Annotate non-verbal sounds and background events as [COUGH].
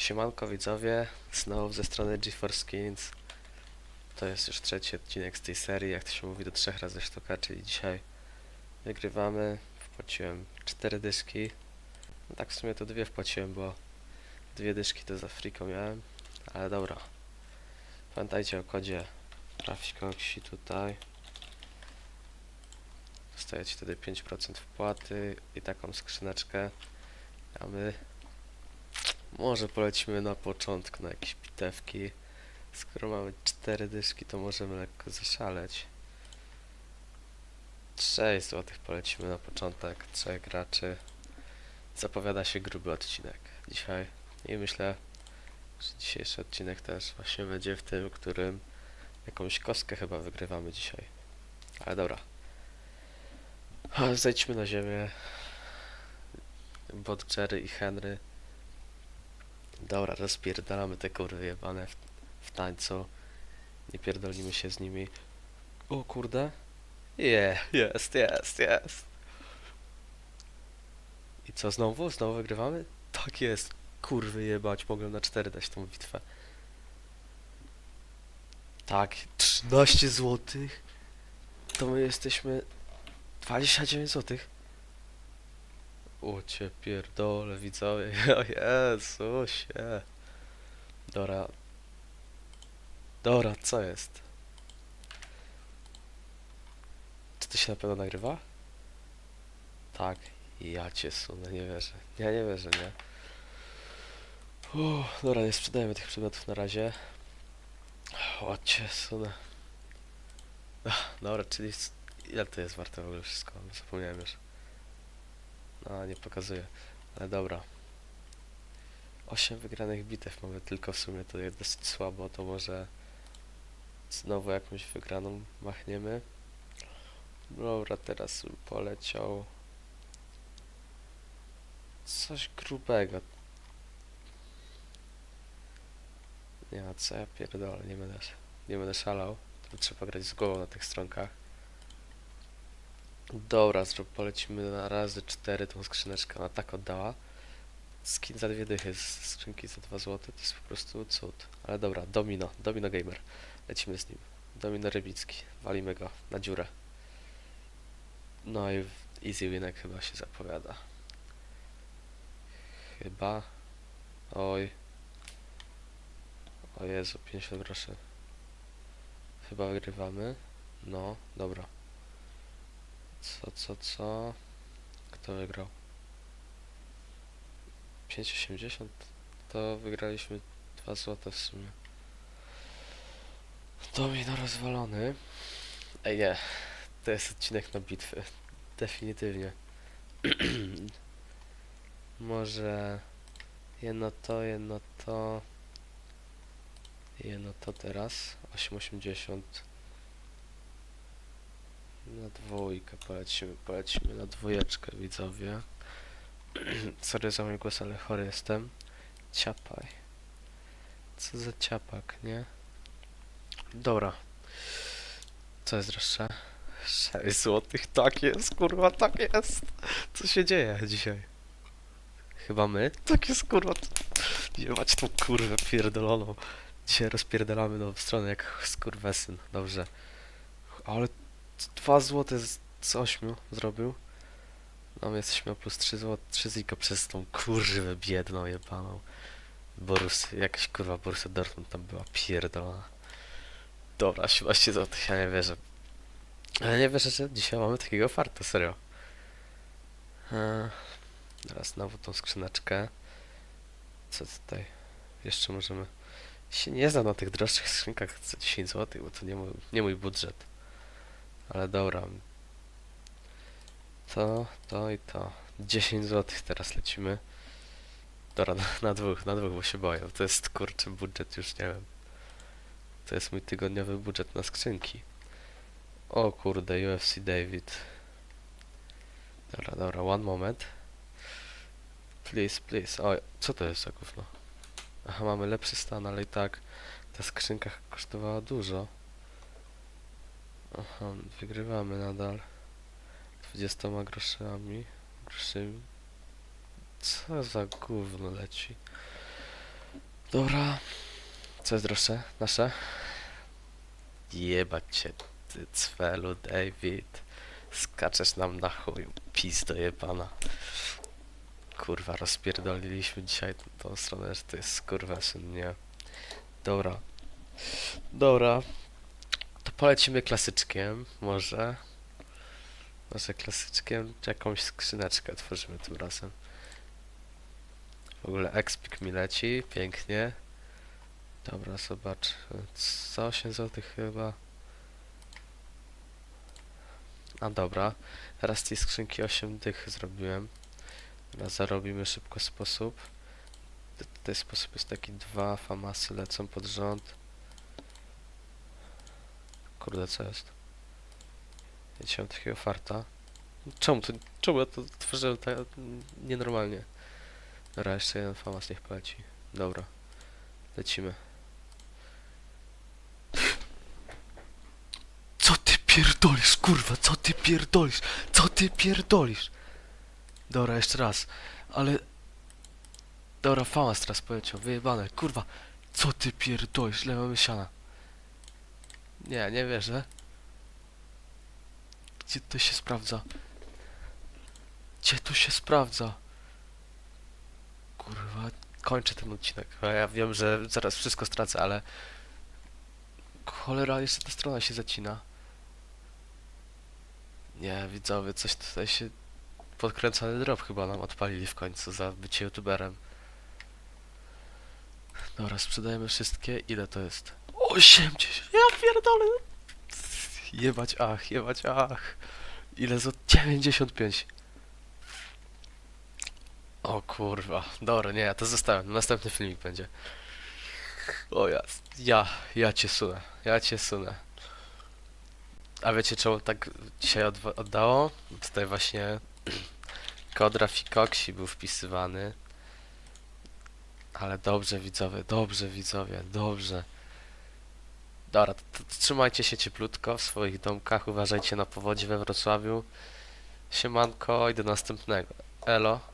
Siemanko widzowie, znowu ze strony GeForce Skins. To jest już trzeci odcinek z tej serii, jak to się mówi, do trzech razy sztuka, czyli dzisiaj wygrywamy. Wpłaciłem cztery dyszki. No tak w sumie to dwie wpłaciłem, bo dwie dyszki to za friko miałem, ale dobra. Pamiętajcie o kodzie Trafikoksi tutaj. Dostajecie wtedy 5% wpłaty i taką skrzyneczkę. A my może polecimy na początku na jakieś bitewki. Skoro mamy cztery dyszki, to możemy lekko zaszaleć. 6 złotych polecimy na początek, trzech graczy. Zapowiada się gruby odcinek dzisiaj. I myślę, że dzisiejszy odcinek też właśnie będzie w tym, którym jakąś kostkę chyba wygrywamy dzisiaj. Ale dobra. Zejdźmy na ziemię. Bot Jerry i Henry. Dobra, rozpierdalamy te kurwy jebane w, w tańcu. Nie pierdolimy się z nimi. O kurde. Je, jest, jest, jest. I co, znowu? Znowu wygrywamy? Tak jest. Kurwy jebać, mogłem na 4 dać tą bitwę. Tak, 13 złotych. To my jesteśmy 29 złotych. O cię pierdolę, widzowie. [LAUGHS] O Jezusie. Dora. Dora, co jest? Czy to się na pewno nagrywa? Tak. Ja cię sunę, nie wierzę. Ja nie wierzę, nie. Uff, dobra, nie sprzedajemy tych przedmiotów na razie. O cię sunę. Dobra, czyli ile to jest warte w ogóle wszystko? Zapomniałem już. No, nie pokazuje. Ale dobra. 8 wygranych bitew mamy tylko w sumie, to jest dosyć słabo, to może znowu jakąś wygraną machniemy. Dobra, teraz poleciał coś grubego. Nie ma co ja pierdolę, nie będę, nie będę szalał. To trzeba grać z głową na tych stronkach. Dobra, zrób, polecimy na razy 4 tą skrzyneczkę, ona tak oddała. Skin za dwie dychy skrzynki za 2 zł to jest po prostu cud. Ale dobra, Domino, Domino Gamer. Lecimy z nim. Domino Rybicki, walimy go na dziurę. No i easy winek chyba się zapowiada. Chyba. Oj. O Jezu, 50 groszy. Chyba wygrywamy. No, dobra. Co, co, co? Kto wygrał? 5,80? To wygraliśmy 2 złote w sumie. Domino rozwalony. Ej nie, to jest odcinek na bitwy. Definitywnie. [CLEARS THROAT] Może jedno to, jedno to. Jedno to teraz. 8,80. Na dwójkę polecimy, polecimy na dwójeczkę widzowie. [CLEARS THROAT] Sorry za mój głos, ale chory jestem. Ciapaj. Co za ciapak, nie? Dobra. Co jest droższe? 6 złotych, tak jest, kurwa, tak jest. Co się dzieje dzisiaj? Chyba my? Tak jest, kurwa. Jebać tą kurwę pierdoloną. Dzisiaj rozpierdalamy nową stronę jak skurwesyn. Dobrze. Ale 2 złote z, z 8 zrobił. No my jesteśmy o plus 3 zł, 3 ziko przez tą kurwę biedną jebaną. Borus, jakaś kurwa Borussia Dortmund tam była pierdolona. Dobra, 17 zł, ja nie wierzę. Ale nie wierzę, że dzisiaj mamy takiego farta, serio. Eee, teraz znowu tą skrzyneczkę. Co tutaj? Jeszcze możemy... Się nie znam na tych droższych skrzynkach za 10 zł, bo to nie mój, nie mój budżet. Ale dobra. To, to i to. 10 zł teraz lecimy. Dobra, na, na dwóch, na dwóch, bo się boję. bo To jest kurczę budżet, już nie wiem. To jest mój tygodniowy budżet na skrzynki. O kurde, UFC David. Dobra, dobra, one moment. Please, please. O, co to jest za gówno? Aha, mamy lepszy stan, ale i tak ta skrzynka kosztowała dużo. Aha, wygrywamy nadal. 20 groszami. Groszymi. Co za gówno leci? Dobra. Co jest droższe? Nasze? Jebać cię, ty cwelu, David. Skaczesz nam na chuj, pizdo jebana. Kurwa, rozpierdoliliśmy dzisiaj tą stronę, że to jest kurwa nie. Dobra. Dobra. Polecimy klasyczkiem, może. Może klasyczkiem, jakąś skrzyneczkę tworzymy tym razem. W ogóle expik mi leci, pięknie. Dobra, zobacz. Co 8 zł chyba. A dobra. Teraz tej skrzynki 8 dych zrobiłem. Teraz zarobimy szybko sposób. Ten sposób jest taki dwa famasy lecą pod rząd. Kurde, co jest? Ja dzisiaj mam takiego farta. Czemu to, czemu ja to tworzyłem tak nienormalnie? Dobra, jeszcze jeden famas niech poleci. Dobra. Lecimy. Co ty pierdolisz, kurwa, co ty pierdolisz? Co ty pierdolisz? Dobra, jeszcze raz. Ale... Dobra, famas teraz poleciał, wyjebane, kurwa. Co ty pierdolisz, ile mamy siana? Nie, nie wierzę. Gdzie to się sprawdza? Gdzie to się sprawdza? Kurwa, kończę ten odcinek. Ja wiem, że zaraz wszystko stracę, ale... Cholera, jeszcze ta strona się zacina. Nie, widzowie, coś tutaj się... Podkręcony drop chyba nam odpalili w końcu za bycie youtuberem. Dobra, sprzedajemy wszystkie. Ile to jest? 80! Ja pierdolę! Jebać ach, jebać ach. Ile za 95? O kurwa. Dobra, nie, ja to zostawiam. Następny filmik będzie. O ja, ja, ja cię sunę. Ja cię sunę. A wiecie czemu tak dzisiaj odwa- oddało? Tutaj właśnie [CLEARS THROAT] kod Rafikoksi był wpisywany. Ale dobrze widzowie, dobrze widzowie, dobrze. Dobra, to, to trzymajcie się cieplutko w swoich domkach, uważajcie na powodzie we Wrocławiu. Siemanko i do następnego. Elo.